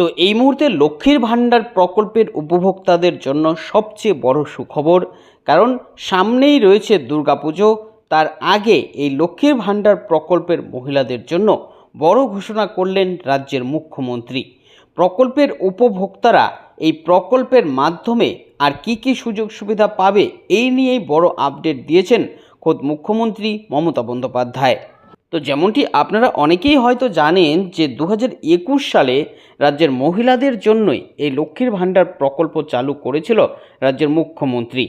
তো এই মুহূর্তে লক্ষ্মীর ভাণ্ডার প্রকল্পের উপভোক্তাদের জন্য সবচেয়ে বড় সুখবর, কারণ সামনেই রয়েছে দুর্গাপুজো, তার আগে এই লক্ষ্মীর ভাণ্ডার প্রকল্পের মহিলাদের জন্য বড় ঘোষণা করলেন রাজ্যের মুখ্যমন্ত্রী। প্রকল্পের উপভোক্তারা এই প্রকল্পের মাধ্যমে আর কি কি সুযোগ সুবিধা পাবে এই নিয়েই বড় আপডেট দিয়েছেন খোদ মুখ্যমন্ত্রী মমতা বন্দ্যোপাধ্যায়। তো যেমনটি আপনারা অনেকেই হয়তো জানেন যে দু সালে রাজ্যের মহিলাদের জন্যই এই লক্ষ্মীর ভাণ্ডার প্রকল্প চালু করেছিল রাজ্যের মুখ্যমন্ত্রী।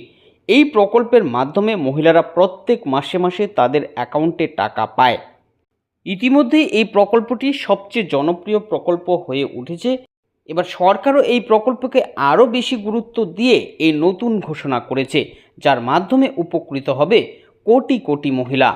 এই প্রকল্পের মাধ্যমে মহিলারা প্রত্যেক মাসে মাসে তাদের অ্যাকাউন্টে টাকা পায়। ইতিমধ্যে এই প্রকল্পটি সবচেয়ে জনপ্রিয় প্রকল্প হয়ে উঠেছে। এবার সরকারও এই প্রকল্পকে আরও বেশি গুরুত্ব দিয়ে এই নতুন ঘোষণা করেছে, যার মাধ্যমে উপকৃত হবে কোটি কোটি মহিলা।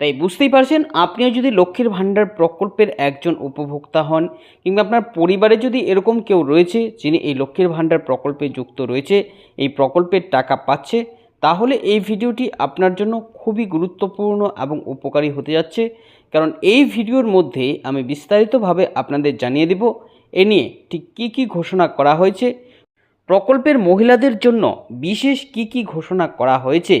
তাই বুঝতেই পারছেন, আপনিও যদি লক্ষ্মীর ভাণ্ডার প্রকল্পের একজন উপভোক্তা হন কিংবা আপনার পরিবারে যদি এরকম কেউ রয়েছে যিনি এই লক্ষ্মীর ভাণ্ডার প্রকল্পে যুক্ত রয়েছে, এই প্রকল্পের টাকা পাচ্ছে, তাহলে এই ভিডিওটি আপনার জন্য খুবই গুরুত্বপূর্ণ এবং উপকারী হতে যাচ্ছে। কারণ এই ভিডিওর মধ্যে আমি বিস্তারিতভাবে আপনাদের জানিয়ে দেব, এ নিয়ে ঠিক কী কী ঘোষণা করা হয়েছে, প্রকল্পের মহিলাদের জন্য বিশেষ কি কি ঘোষণা করা হয়েছে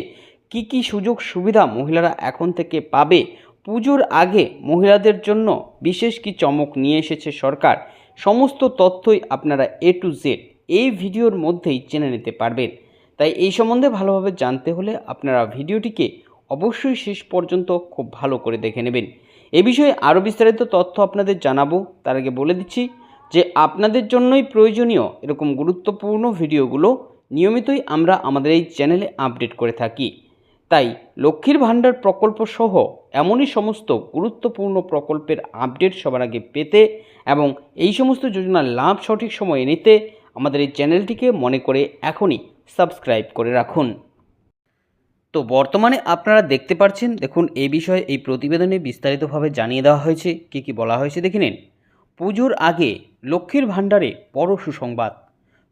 কি কি সুযোগ সুবিধা মহিলারা এখন থেকে পাবে? পুজোর আগে মহিলাদের জন্য বিশেষ কি চমক নিয়ে এসেছে সরকার? সমস্ত তথ্যই আপনারা এ টু জেড এই ভিডিওর মধ্যেই জেনে নিতে পারবেন। তাই এই সম্বন্ধে ভালোভাবে জানতে হলে আপনারা ভিডিওটিকে অবশ্যই শেষ পর্যন্ত খুব ভালো করে দেখে নেবেন। এ বিষয়ে আরও বিস্তারিত তথ্য আপনাদের জানাব। তার আগে বলে দিচ্ছি যে আপনাদের জন্যই প্রয়োজনীয় এরকম গুরুত্বপূর্ণ ভিডিওগুলো নিয়মিতই আমরা আমাদের এই চ্যানেলে আপডেট করে থাকি। তাই লক্ষ্মীর ভাণ্ডার প্রকল্প সহ এমনই সমস্ত গুরুত্বপূর্ণ প্রকল্পের আপডেট সবার আগে পেতে এবং এই সমস্ত যোজনার লাভ সঠিক সময়ে নিতে আমাদের এই চ্যানেলটিকে মনে করে এখনই সাবস্ক্রাইব করে রাখুন। তো বর্তমানে আপনারা দেখতে পাচ্ছেন দেখুন এই বিষয়ে এই প্রতিবেদনে বিস্তারিতভাবে জানিয়ে দেওয়া হয়েছে, কী কী বলা হয়েছে, দেখে নিন। পুজোর আগে লক্ষ্মীর ভাণ্ডারে বড় সুসংবাদ,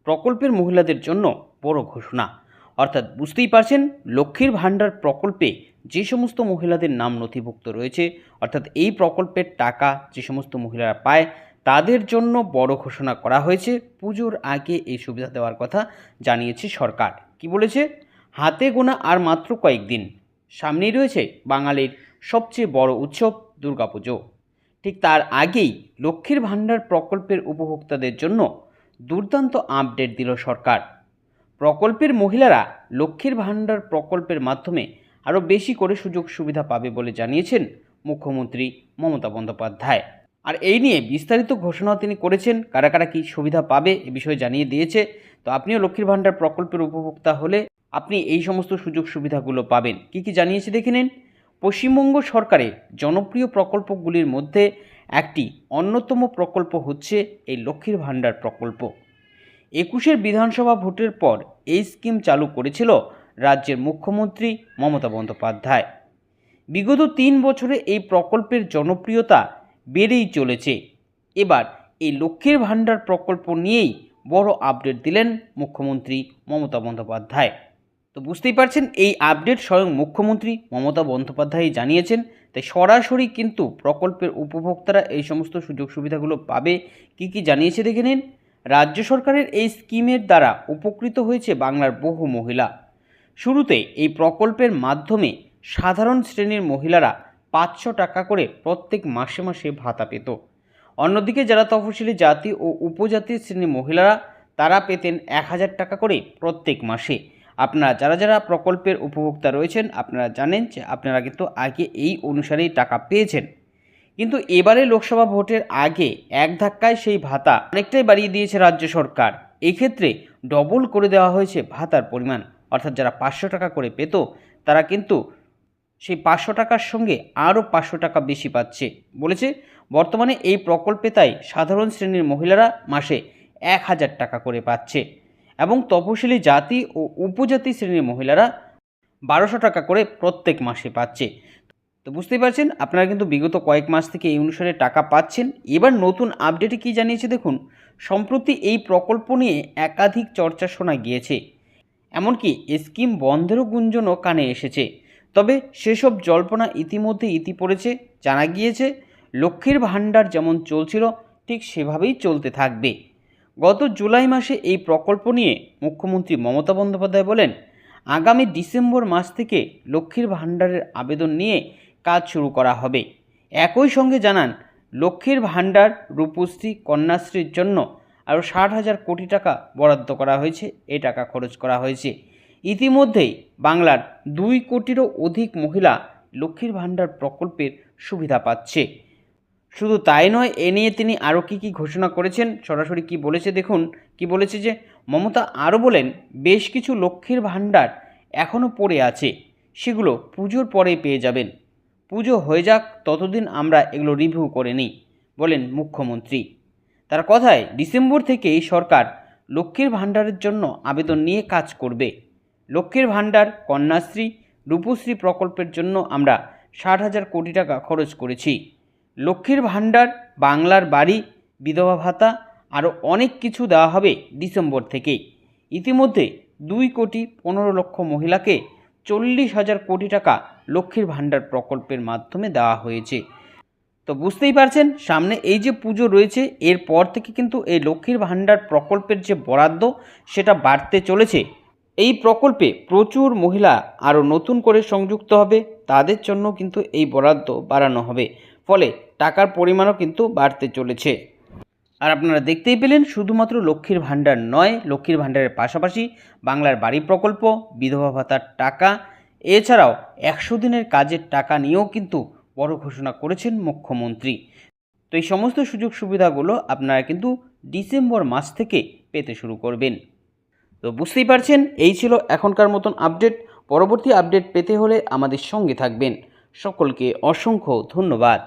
প্রকল্পের মহিলাদের জন্য বড় ঘোষণা। অর্থাৎ বুঝতেই পারছেন, লক্ষ্মীর ভাণ্ডার প্রকল্পে যে সমস্ত মহিলাদের নাম নথিভুক্ত রয়েছে, অর্থাৎ এই প্রকল্পের টাকা যে সমস্ত মহিলারা পায়, তাদের জন্য বড় ঘোষণা করা হয়েছে। পুজোর আগে এই সুবিধা দেওয়ার কথা জানিয়েছে সরকার। কি বলেছে? হাতে গোনা আর মাত্র কয়েকদিন। সামনেই রয়েছে বাঙালির সবচেয়ে বড় উৎসব দুর্গাপুজো। ঠিক তার আগেই লক্ষ্মীর ভাণ্ডার প্রকল্পের উপভোক্তাদের জন্য দুর্দান্ত আপডেট দিল সরকার। প্রকল্পের মহিলারা লক্ষ্মীর ভাণ্ডার প্রকল্পের মাধ্যমে আরও বেশি করে সুযোগ সুবিধা পাবে বলে জানিয়েছেন মুখ্যমন্ত্রী মমতা বন্দ্যোপাধ্যায়। আর এই নিয়ে বিস্তারিত ঘোষণাও তিনি করেছেন, কারা কারা কী সুবিধা পাবে এ বিষয়ে জানিয়ে দিয়েছে। তো আপনিও লক্ষ্মীর ভাণ্ডার প্রকল্পের উপভোক্তা হলে আপনি এই সমস্ত সুযোগ সুবিধাগুলো পাবেন। কি কি জানিয়েছে দেখে নিন। পশ্চিমবঙ্গ সরকারের জনপ্রিয় প্রকল্পগুলির মধ্যে একটি অন্যতম প্রকল্প হচ্ছে এই লক্ষ্মীর ভাণ্ডার প্রকল্প। একুশের বিধানসভা ভোটের পর এই স্কিম চালু করেছিল রাজ্যের মুখ্যমন্ত্রী মমতা বন্দ্যোপাধ্যায়। বিগত তিন বছরে এই প্রকল্পের জনপ্রিয়তা বেড়েই চলেছে। এবার এই লক্ষ্মীর ভাণ্ডার প্রকল্প নিয়েই বড় আপডেট দিলেন মুখ্যমন্ত্রী মমতা বন্দ্যোপাধ্যায়। তো বুঝতেই পারছেন, এই আপডেট স্বয়ং মুখ্যমন্ত্রী মমতা বন্দ্যোপাধ্যায় জানিয়েছেন, তাই সরাসরি কিন্তু প্রকল্পের উপভোক্তারা এই সমস্ত সুযোগ সুবিধাগুলো পাবে। কি কি জানিয়েছে দেখে নিন। রাজ্য সরকারের এই স্কিমের দ্বারা উপকৃত হয়েছে বাংলার বহু মহিলা। শুরুতে এই প্রকল্পের মাধ্যমে সাধারণ শ্রেণির মহিলারা পাঁচশো টাকা করে প্রত্যেক মাসে মাসে ভাতা পেত। অন্যদিকে যারা তফসিলি জাতি ও উপজাতি শ্রেণির মহিলারা, তারা পেতেন এক হাজার টাকা করে প্রত্যেক মাসে। আপনারা যারা যারা প্রকল্পের উপভোক্তা রয়েছেন, আপনারা জানেন যে আপনারা কিন্তু আগে এই অনুসারেই টাকা পেয়েছেন। কিন্তু এবারে লোকসভা ভোটের আগে এক ধাক্কায় সেই ভাতা অনেকটাই বাড়িয়ে দিয়েছে রাজ্য সরকার। এক্ষেত্রে ডবল করে দেওয়া হয়েছে ভাতার পরিমাণ। অর্থাৎ যারা পাঁচশো টাকা করে পেত, তারা কিন্তু সেই পাঁচশো টাকার সঙ্গে আরও পাঁচশো টাকা বেশি পাচ্ছে। বলেছে, বর্তমানে এই প্রকল্পে তাই সাধারণ শ্রেণির মহিলারা মাসে এক হাজার টাকা করে পাচ্ছে এবং তপশিলি জাতি ও উপজাতি শ্রেণির মহিলারা বারোশো টাকা করে প্রত্যেক মাসে পাচ্ছে। তো বুঝতেই পারছেন, আপনারা কিন্তু বিগত কয়েক মাস থেকে এই অনুসারে টাকা পাচ্ছেন। এবার নতুন আপডেটে কী জানিয়েছে দেখুন, সম্প্রতি এই প্রকল্প নিয়ে একাধিক চর্চা শোনা গিয়েছে। এমনকি স্কিম বন্ধেরও গুঞ্জনও কানে এসেছে। তবে সেসব জল্পনা ইতিমধ্যে ইতি পড়েছে, জানা গিয়েছে, লক্ষ্মীর ভাণ্ডার যেমন চলছিল, ঠিক সেভাবেই চলতে থাকবে। গত জুলাই মাসে এই প্রকল্প নিয়ে মুখ্যমন্ত্রী মমতা বন্দ্যোপাধ্যায় বলেন, আগামী ডিসেম্বর মাস থেকে লক্ষ্মীর ভাণ্ডারের আবেদন নিয়ে কাজ শুরু করা হবে। একই সঙ্গে জানান, লক্ষ্মীর ভাণ্ডার, রূপশ্রী, কন্যাশ্রীর জন্য আরও ষাট হাজার কোটি টাকা বরাদ্দ করা হয়েছে এই টাকা খরচ করা হয়েছে। ইতিমধ্যেই বাংলার দুই কোটিরও অধিক মহিলা লক্ষ্মীর ভাণ্ডার প্রকল্পের সুবিধা পাচ্ছে। শুধু তাই নয়, এ নিয়ে তিনি আরও কী কী ঘোষণা করেছেন, সরাসরি কি বলেছে দেখুন, কি বলেছে যে মমতা আরও বলেন, বেশ কিছু লক্ষ্মীর ভাণ্ডার এখনও পড়ে আছে, সেগুলো পুজোর পরেই পেয়ে যাবেন। পুজো হয়ে যাক, ততদিন আমরা এগুলো রিভিউ করে নিই, বলেন মুখ্যমন্ত্রী। তার কথায় ডিসেম্বর থেকেই সরকার লক্ষ্মীর ভাণ্ডারের জন্য আবেদন নিয়ে কাজ করবে। লক্ষ্মীর ভাণ্ডার, কন্যাশ্রী, রূপশ্রী প্রকল্পের জন্য আমরা ষাট হাজার কোটি টাকা খরচ করেছি। লক্ষ্মীর ভাণ্ডার, বাংলার বাড়ি, বিধবা ভাতা, আরও অনেক কিছু দেওয়া হবে ডিসেম্বর থেকে ইতিমধ্যে দুই কোটি পনেরো লক্ষ মহিলাকে চল্লিশ হাজার কোটি টাকা লক্ষ্মীর ভাণ্ডার প্রকল্পের মাধ্যমে দেওয়া হয়েছে। তো বুঝতেই পারছেন, সামনে এই যে পুজো রয়েছে এরপর থেকে কিন্তু এই লক্ষ্মীর ভাণ্ডার প্রকল্পের যে বরাদ্দ, সেটা বাড়তে চলেছে। এই প্রকল্পে প্রচুর মহিলা আরও নতুন করে সংযুক্ত হবে, তাদের জন্য কিন্তু এই বরাদ্দ বাড়ানো হবে। ফলে টাকার পরিমাণও কিন্তু বাড়তে চলেছে। আর আপনারা দেখতেই পেলেন শুধুমাত্র লক্ষ্মীর ভাণ্ডার নয়, লক্ষ্মীর ভাণ্ডারের পাশাপাশি বাংলার বাড়ি প্রকল্প, বিধবা ভাতার টাকা, এছাড়াও একশো দিনের কাজের টাকা নিয়েও কিন্তু বড় ঘোষণা করেছেন মুখ্যমন্ত্রী। তো এই সমস্ত সুযোগ সুবিধাগুলো আপনারা কিন্তু ডিসেম্বর মাস থেকে পেতে শুরু করবেন। তো বুঝতেই পারছেন, এই ছিল এখনকার মতন আপডেট। পরবর্তী আপডেট পেতে হলে আমাদের সঙ্গে থাকবেন। সকলকে অসংখ্য ধন্যবাদ।